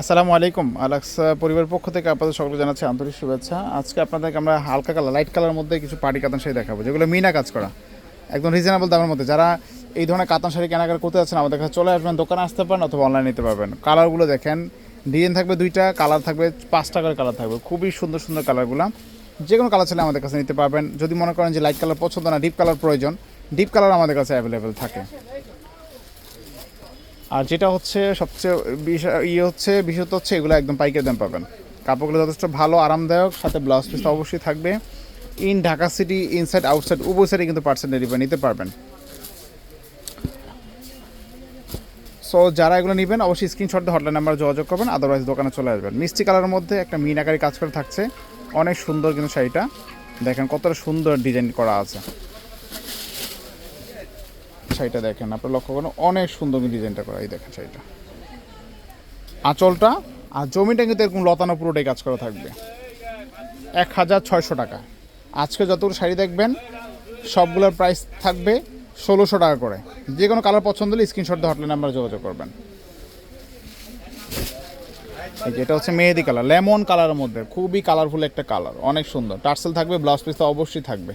আসসালামু আলাইকুম, আলাক্স পরিবারের পক্ষ থেকে আপনাদের সকলকে জানাচ্ছি আন্তরিক শুভেচ্ছা। আজকে আপনাদেরকে আমরা হালকা কালার লাইট কালার মধ্যে কিছু পার্টি কাতান শাড়ি দেখাবো, যেগুলো মিনা কাজ করা। একদম রিজনেবল দামের মধ্যে। যারা এই ধরনের কাতান শাড়ি কেনাকাটা করতে যাচ্ছেন, আমাদের কাছে চলে আসবেন, দোকানে আসতে পারেন অথবা অনলাইনে নিতে পারবেন। কালারগুলো দেখেন ডিজাইন থাকবে দুইটা কালার থাকবে পাঁচ টাকার কালার থাকবে। খুবই সুন্দর সুন্দর কালারগুলো যে কোনো কালার ছেলে আমাদের কাছে নিতে পারবেন। যদি মনে করেন যে লাইট কালার পছন্দ না ডিপ কালার প্রয়োজন ডিপ কালার আমাদের কাছে অ্যাভেলেবেল থাকে। আর যেটা হচ্ছে সবচেয়ে বিষয় ইয়ে হচ্ছে, বিশেষত হচ্ছে এগুলো একদম পাইকারি দাম পাবেন। কাপড়গুলো যথেষ্ট ভালো, আরামদায়ক, সাথে ব্লাউজ পিস অবশ্যই থাকবে। In Dhaka city inside outside উভয় সাইডে কিন্তু পার্সেন্ট ডেলিভারি নিতে পারবেন। সো যারা এগুলো নেবেন, অবশ্যই স্ক্রিনশট দিয়ে হটলাইন নাম্বার যোগাযোগ করবেন আদারওয়াইজ দোকানে চলে আসবেন। মিষ্টি কালারের মধ্যে একটা মিন আকারে কাজ করে থাকছে। অনেক সুন্দর কিন্তু শাড়িটা। দেখেন কতটা সুন্দর ডিজাইন করা আছে। শাড়িটা দেখেন, আপনার লক্ষ্য করেন, অনেক সুন্দর ডিজাইনটা করা এই দেখেন শাড়িটা। আঁচলটা, আর জমিটা কিন্তু এরকম লতানো পুরোটাই কাজ করা থাকবে। এক হাজার ছয়শো টাকা। আজকে যতগুলো শাড়ি দেখবেন, সবগুলোর প্রাইস থাকবে ষোলোশো টাকা করে। যে কোনো কালার পছন্দ হলে স্ক্রিনশট দিয়ে হটলাইন নাম্বারে যোগাযোগ করবেন। এটা হচ্ছে মেহেদি কালার, লেমন কালারের মধ্যে, খুবই কালারফুল একটা কালার, অনেক সুন্দর। টার্সেল থাকবে ব্লাউজ পিস তো অবশ্যই থাকবে।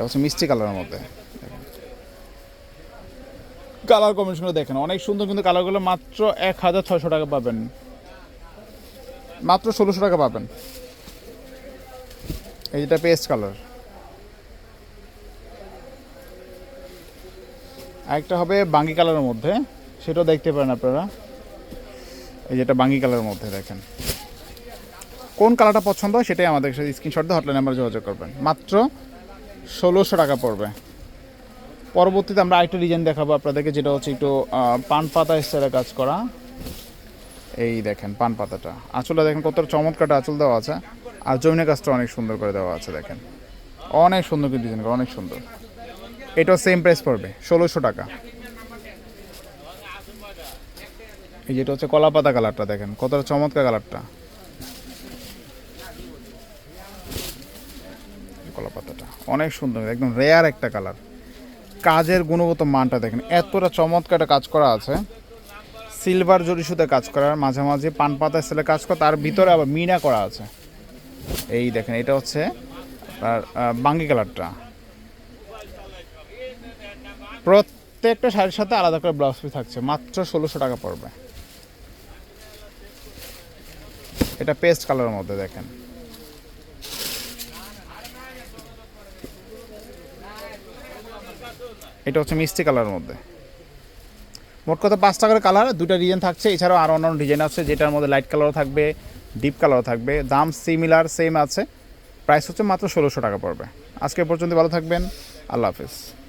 এটা হচ্ছে মিষ্টি কালারের মধ্যে। কালার কম্বিনেশনগুলো দেখেন, অনেক সুন্দর কিন্তু কালারগুলো মাত্র এক হাজার ছয়শো টাকা পাবেন। মাত্র ষোলোশো টাকা পাবেন। এই যেটা পেস্ট কালার। আরেকটা হবে বাঙ্গি কালারের মধ্যে, সেটাও দেখতে পারেন আপনারা। এই যেটা বাঙ্গি কালারের মধ্যে দেখেন। কোন কালারটা পছন্দ হয় সেটাই আমাদের সাথে স্ক্রিনশট দিয়ে হটলাইন নাম্বার যোগাযোগ করবেন। মাত্র ষোলোশো টাকা পড়বে। পরবর্তীতে আমরা আরেকটা ডিজাইন দেখাবো আপনাদেরকে, যেটা হচ্ছে একটু পান পাতা স্টাইলে কাজ করা। এই দেখেন পান পাতাটা। আঁচলটা দেখেন কতটা চমৎকারটা আঁচল দেওয়া আছে। আর জমিনের কাজটা অনেক সুন্দর করে দেওয়া আছে দেখেন। অনেক সুন্দর করে ডিজাইন করা, অনেক সুন্দর। এটাও সেম প্রাইস পড়বে, ষোলোশো টাকা। এই যেটা হচ্ছে কলা পাতা কালারটা দেখেন, কতটা চমৎকার কালারটা কলা পাতাটা অনেক সুন্দর একদম রেয়ার একটা কালার কাজের গুণগত মানটা দেখেন এতটা চমৎকার একটা কাজ করা আছে। সিলভার জরি সুতে কাজ করার মাঝামাঝি পান পাতা সেলে কাজ করা তার ভিতরে আবার মিনা করা আছে। এই দেখেন এটা হচ্ছে আহ, বাঙ্গি কালারটা। প্রত্যেকটা শাড়ির সাথে আলাদা করে ব্লাউজ পিস থাকছে মাত্র ষোলোশো টাকা পড়বে। এটা পেস্ট কালারের মধ্যে দেখেন। এটা হচ্ছে মিষ্টি কালারের মধ্যে। মোট কথা পাঁচটা করে কালার দুটো ডিজাইন থাকছে। এছাড়াও আরও অন্যান্য ডিজাইন আছে, যেটার মধ্যে লাইট কালারও থাকবে ডিপ কালারও থাকবে। দাম সিমিলার সেম আছে। প্রাইস হচ্ছে মাত্র ষোলোশো টাকা পড়বে। আজকে পর্যন্ত ভালো থাকবেন। আল্লাহ হাফিজ।